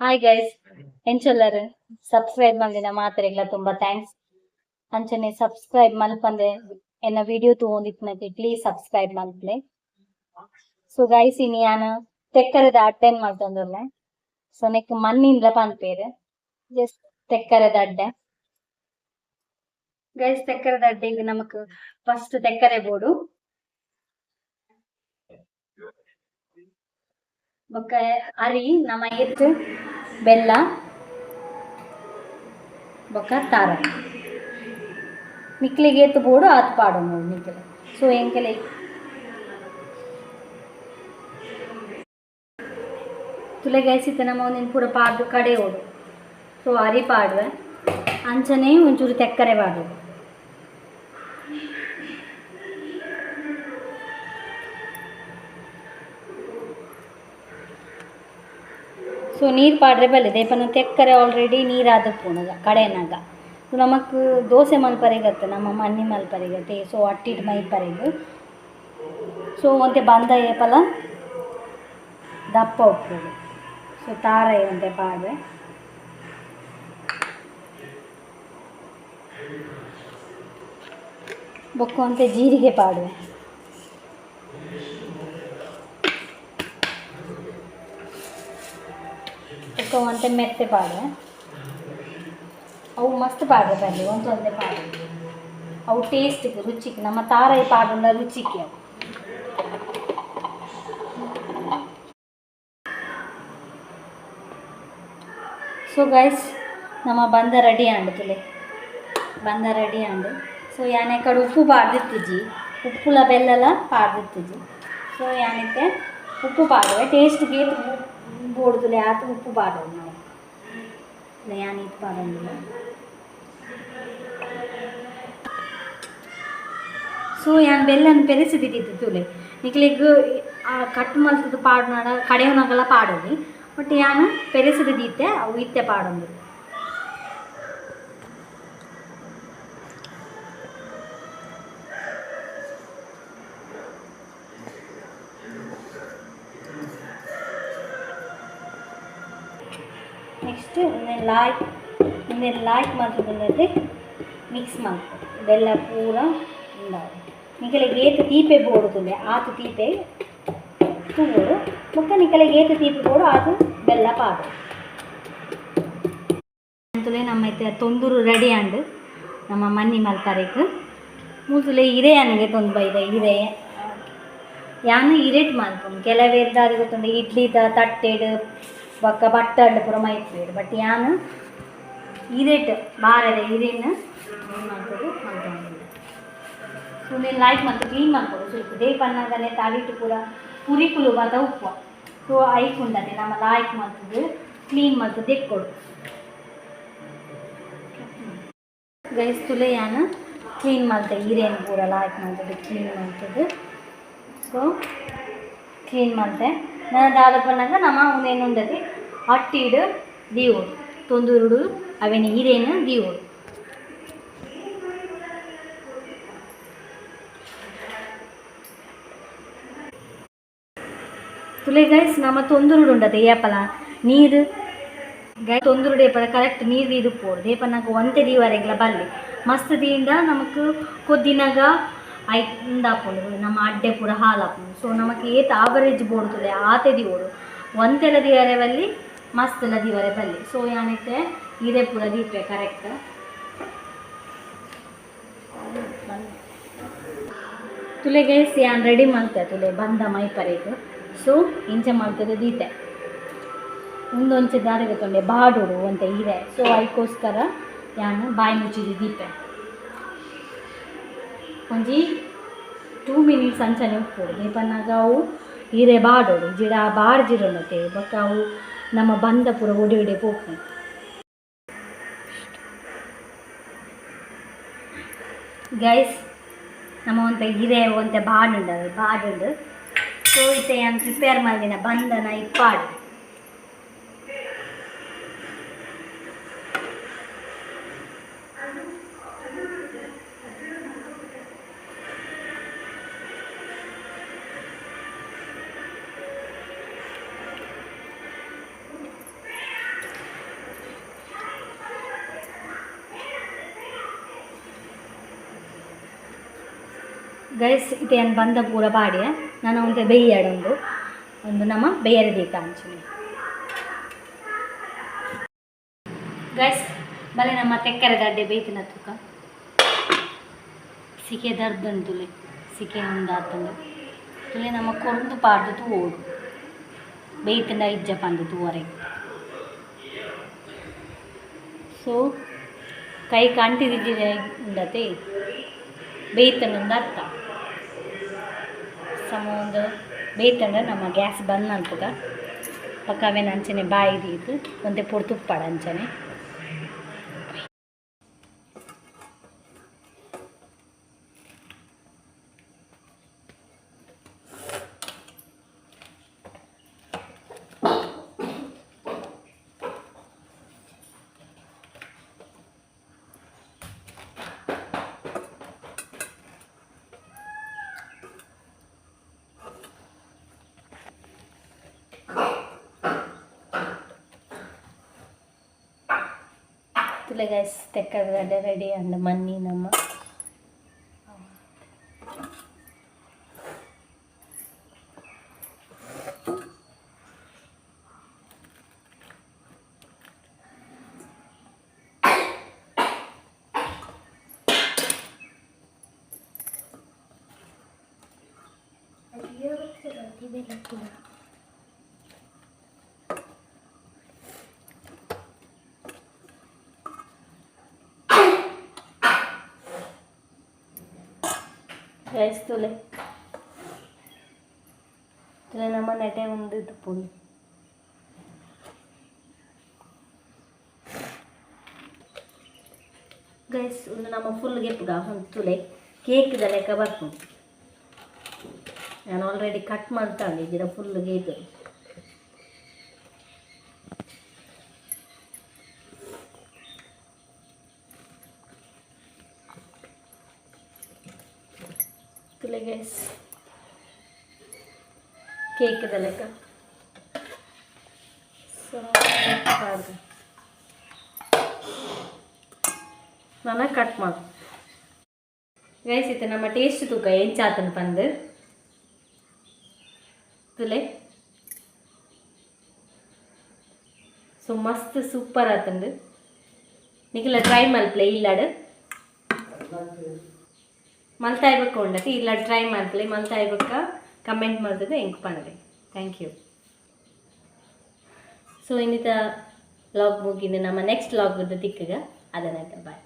Hi guys ಎಂಚಲ್ಲರ್ subscribe ಮಾಡಿದ ಮಾತ್ರೆಗಳ ತುಂಬಾ thanks ಅಂಚನೆ ಸಬ್ಸ್ಕ್ರೈಬ್ ಮಲ್ಪಂದೆ ಎನ್ನ ವಿಡಿಯೋ ತಗೊಂಡಿತ್ತು ಪ್ಲೀಸ್ ಸಬ್ಸ್ಕ್ರೈಬ್ ಮಲ್ಪಲೆ. ಸೊ ಗೈಸ್ ಇನ್ನು ನಾನು ತೆಕ್ಕರದ ಅಡ್ಡೆನ್ ಮಾಡ್ತಂದ್ರೆ ಸೊ ನೆಕ್ ಮಣ್ಣಿಂದ ಪನ್ಪೇರು. ಜಸ್ಟ್ ತೆಕ್ಕರದ ಅಡ್ಡೆ. ಗೈಸ್ ತೆಕ್ಕರದ ಅಡ್ಡೆಗೆ ನಮಕ್ ಫಸ್ಟ್ ತೆಕ್ಕರೆ ಬೋಡು. ಬೊಕ್ಕ ಅರಿ ನಮ್ಮ ಎತ್ತು ಬೆಲ್ಲ, ಬೊಕ್ಕ ತಾರ. ನಿಕ್ಲಿಗೆ ಎತ್ತು ಬೋಡು, ಆತ್ ಪಾಡು ನೋಡಿ ನಿಕ್ಲೆ ಸೊ ಎಂಕೆಲೆ ತುಲೆ ಗೈಸಿತ್ತ ನಮ್ಮ ಒಂದಿನ ಪೂರ ಪಾಡ್ದು ಕಡೆ ಓಡು. ಸೊ ಅರಿ ಪಾಡುವೆ. ಅಂಚನೆ ಒಂಚೂರು ತೆಕ್ಕರೆ ಪಾಡು ಸೊ ನೀರು ಪಾಡ್ರೆ ಬಲ್ಲೆ ದೇಪನ ತೆಕ್ಕರೆ ಆಲ್ರೆಡಿ ನೀರಾದ ಪೂನಗ ಕಡೆನಾಗ. ನಮಕ್ ದೋಸೆ ಮಲ್ಪರೆಗತ್ತೆ ನಮ್ಮ ಮಣ್ಣಿ ಮಲ್ಪರೆಗತ್ತೆ ಸೊ ಅಟ್ಟಿಟ್ ಮೈಪರೆಗು ಸೊ ಒಂತೆ ಬಂದ ಏಪಲ ದಪ್ಪ ಉಪ್ಪು. ಸೊ ತಾರ ಒಂತೆ ಪಾಡ್ರೆ ಬೊಕ್ಕ ಅಂತೆ ಜೀರಿಗೆ ಪಾಡುವೆ. ಬೊಕ್ಕ ಒಂತೆ ಮೆತ್ತೆ ಪಾಡುವೆ ಅವು ಮಸ್ತ್ ಪಾಡ್ರೆ ಬರಲಿ ಒಂದು ಒಂದೇ ಪಾಡು ಅವು ಟೇಸ್ಟಿಗೆ ರುಚಿಗೆ, ನಮ್ಮ ತಾರಾಯಿ ಪಾಡುಂಡ ರುಚಿಗೆ ಅವು. ಸೊ ಗೈಸ್ ನಮ್ಮ ಬಂದ ರೆಡಿ ಆಂಡು ತುಲೆ ಬಂದ ರೆಡಿ ಆಂಡು ಸೊ ಯಾನೆ ಕಡೆ ಉಪ್ಪು ಪಾಡ್ದಿತ್ತಿಜಿ ಉಪ್ಪುಲ ಬೆಲ್ಲಲ ಪಾಡ್ದಿತ್ತಿಜಿ ಸೊ ಯಾನಿತ್ತೆ? ಉಪ್ಪು ಪಾಡುವೆ ಟೇಸ್ಟ್ಗೆ ಉಪ್ಪು ಪಾಡೋದು ನಾವು. ಯಾನ್ ಇದು ಪಾಡೋದಿಲ್ಲ ಸೊ, ಯಾನ್ ಬೆಲ್ಲನ ಪೆರೆಸಿದಿದ್ದು ತುಲೆ. ನಿಕ್ಲಿಗ್ ಕಟ್ ಮಲ್ತದ ಪಾಡ್ನಾಡ ಕಡೆಯವನಾಗೆಲ್ಲ ಪಾಡೋದು. ಬಟ್ ಯಾನ್ ಪೆರೆಸಿದಿತ್ತೆ ಅವು ಇತ್ತೆ ಪಾಡೋದು. ನೆಕ್ಸ್ಟ್ ಲಾಯ್ಕ್ ಇನ್ನೇ ಲಾಯ್ಕ್ ಮಾಡ್ತದಂದ್ರೆ ಮಿಕ್ಸ್ ಮಾಡ್ಕೊ ಬೆಲ್ಲ ಪೂರ ಉಂಡಾವ ನಿಕಲೆಗೆ ಏತು ತೀಪೆ ಬೋಡುದಿಲ್ಲ ಆತು ತೀಪೆ ತುಂಬೋದು ಮತ್ತು ನಿಕಲಿಗೆ ಏತು ತೀಪೆ ಬೋಡು ಆತು ಬೆಲ್ಲ ಪಾಡು. ಅಂತಲೇ ನಮ್ಮ ಐತೆ ತೊಂದೂರು ರೆಡಿ ಆಂಡು ನಮ್ಮ ಮನ್ನಿ ಮಲ್ಪರೆಗ್ ಮೂಸುಲೆ ಇದೆ ನನಗೆ ತೊಂದು ಬೈದ ಹಿರೇ ಯಾನು ಇರೇಟ್ ಮಾಡ್ಕೊಂಡು ಕೆಲವೇರ್ ದಾರಿ ಗೊತ್ತುಂಡು ಇಡ್ಲಿದ ತಟ್ಟೆಡ್ ಬೊಕ್ಕ ಬಟ್ಟಳ್ಳು ಪೂರ ಮೈತ್ಬೇಡು ಬಟ್ ಯಾನು ಇದಿಟ್ಟು ಬಾರದ ಇದನ್ನು ಏನು ಮಾಡ್ಬೋದು ಮಾಡ್ಕೊಂಡಿಲ್ಲ ಸೊ ನೀನು ಲೈಟ್ ಮತ್ತು ಕ್ಲೀನ್ ಮಾಡ್ಬೋದು ಸ್ವಲ್ಪ ದೇವ್ ಪನ್ನದಲ್ಲೇ ತಾಳಿಟ್ಟು ಪೂರ ಪುರಿ ಕುಲು ಬಾತ ಉಪ್ಪು. ಸೊ ಐಕುಂಡನೆ ನಮ್ಮ ಲಾಯ್ಕ್ ಮಾಡ್ತದೆ ಕ್ಲೀನ್ ಮಾಡ್ತದೆ ದೆಕ್ಕೊಡು ಗೈಸ್, ತುಲೆ ಯಾನು ಕ್ಲೀನ್ ಮಾಡ್ತದೆ ಈರೇನು ಪೂರ ಲಾಯ್ಕ್ ಮಾಡ್ತದೆ ಕ್ಲೀನ್ ಮಾಡ್ತದೆ. ಸೊ ಕ್ಲೀನ್ ಮಾಡ್ತೆ ನಾನು ದಾದಪ್ಪನಾಗ ನಮ್ಮ ಅವನೇನು ಉಂಡದೆ ಅಟ್ಟಿಡು ದೀವೋಡು ತೊಂದೂರುಡು, ಅವನ ಇರೇನು ದೀವೋಡು ತುಲೇ ಗೈಸ್ ನಮ್ಮ ತೊಂದೂರುಡು ಉಂಡದ ಏಪಲ. ನೀರು ಗೈ ತೊಂದೂರು ಕರೆಕ್ಟ್ ನೀರು ಇದು ಪೋಡು ದೇಪ ನಂಗೆ ಒಂದೇ ದೀವರೆಗ್ಲ ಬಲ್ಲಿ. ಮಸ್ತ್ ದೀಂಡ ನಮಕ್ ಕೊದ್ದಿನಾಗ ಐಕ್ ನಮ್ಮ ಅಡ್ಡೆ ಪೂರ ಹಾಲಾಪುಂಡು ಸೊ ನಮಕ್ಕೆ ಏತ್ ಆವರೇಜ್ ಬೋಡ್ತದೆ ಆತೆ ದೀವೋಡು. ಒಂದೆಲ್ಲ ದೀವರೆವಲ್ಲಿ ಮಸ್ತ್ ದಿವರೆ ಬಲ್ಲಿ. ಸೊ ಯಾನೈತೆ ಇದೇ ಪೂರ ದೀಪೆ ಕರೆಕ್ಟ್ ತುಲೆಗೆ ಸಿಯಾನ್ ಯಾನ್ ರೆಡಿ ಮಾಡ್ತೆ ತುಲೆ, ಬಂದ ಮೈಪರೆಗ್ ಸೊ ಇಂಚೆ ಮಾಡ್ತದೆ ದೀತೆ ಒಂದೊಂಚೆ ದಾರಿಗೆ ತೊಂಡೆ ಬಾಡೋಡು ಅಂತ ಇದೆ. ಸೊ ಅದಕ್ಕೋಸ್ಕರ ಯಾನು ಬಾಯಿ ಮುಚ್ಚಿದ ದೀಪೆ. ಒಂಜಿ ಟೂ ಮಿನಿಟ್ಸ್ ಅಂಚನೆ ಉಪ್ಪು ದೀಪನಾಗ ಅವು ಹೀರೆ ಬಾಡೋಡು ಜಿಡ ಬಾಡ್ ಜಿರೋಣತೆ ಬೊಕ್ಕ ಅವು ನಮ್ಮ ಬಂದ ಪೂರ ಒಡೆ ಒಡೆ ಪೋಪು ಗೈಸ್ ನಮ್ಮ ಒಂತ ಹಿರೆ ಒಂತೆ ಬಾಡುಂಡು ಬಾಡುಂಡು ಸೊ ಇತ್ತೆ ನಾನು ಪ್ರಿಪೇರ್ ಮಾಡಿನ ಬಂದನ ಇಪ್ಪಾಡು ಗೈಸ್ ಇದೇನು ಬಂದ ಪೂರ ಬಾಡಿಯ ನಾನು ಒಂದು ಬೇಯ್ಯಾಡೊಂದು ಒಂದು. ನಮ್ಮ ಬೇಯರ ದೀಕ ಅಂಚನೆ ಗೈಸ್, ಬಲೆ ನಮ್ಮ ತೆಕ್ಕರೆ ಗಡ್ಡೆ ಬೇಯ್ತಿನ ತೂಕ. ಸಿಕೆ ದರ್ದನ್ ತುಲೆ ಸಿಕೆ ಉಂದಾತಂದು ತುಲೆ ನಮ್ಮ ಕೊರಂದು ಪಾಡ್ದು ತೂಡು ಬೇಯ್ತಿನ ಇಜ್ಜ ಪಂದು ತೂವರೆ. ಸೊ, ಕೈ ಕಾಣ್ತಿದ್ದಿದ್ದೀರ ಉಂಡತೆ. ಬೇಯ್ತನೊಂದು ಅರ್ಥ ಸಮ ಒಂದು ನಮ್ಮ ಗ್ಯಾಸ್ ಬಂದ್ ಅಂತದ ಪಕ್ಕವೇನು ಅಂಚನೆ ಬಾಯಿ ಇದು ಒಂದೇ ಪೊಡು ತುಪ್ಪಾಡ ಅಂಚನೆ. ತುಲೆ ಗೈಸ್ ತೆಕ್ಕದ ರೆಡಿ ಅಂಡ್ ಮನ್ನಿ ನಮ್ಮ ಗೈಸ್ ತುಲೆ ತುಲೆ ನಮ್ಮ ನೆಟೆ ಒಂದು ಇದು ಪುಳಿ ಗೈಸ್ ಒಂದು ನಮ್ಮ ಫುಲ್ ಗೆಪ್ಗ ಒಂದು ತುಲೆ ಇದೆ ಲೆಕ್ಕ ಬರ್ಕೊಂಡು ನಾನು ಆಲ್ರೆಡಿ ಕಟ್ ಮಾಡ್ತಾ ಇದ್ದೀರ ಫುಲ್ ಗೇಟ್ ತುಲೆ ಗೈಸ್ ಕೇಕ್ದ ಲೆಕ್ಕ ಸೊ ನಾನು ಕಟ್ ಮಾಡು ಗೈಸ್ ಇದು ನಮ್ಮ ಟೇಸ್ಟ್ ತೂಕ ಎಂಚಾತನ ಪಂದು ತುಲೆ ಸೊ ಮಸ್ತ್ ಸೂಪರ್ ಆತಂದು ನಿಖಿಲ ಟ್ರೈ ಮಲ್ಪ್ಲೆ ಇಲ್ಲಾಡು ಮಲ್ತಾ ಇರ್ಬೇಕು ಉಂಡತಿ ಇಲ್ಲ ಟ್ರೈ ಮಾಡ್ಪ್ಲೆ ಮಲ್ತಾ ಇರ್ಬೇಕ ಕಮೆಂಟ್ ಮಾಡ್ತದೆ ಹೆಂಗೆ ಪಂಡ್ರೆ ಥ್ಯಾಂಕ್ ಯು ಸೊ ಇನ್ನಿತ ಲಾಗ್ ಮುಗಿದ ನಮ್ಮ ನೆಕ್ಸ್ಟ್ ಲಾಗ್ ತಿಕ್ಕಗ ಅದನ್ನ ಬಾಯ್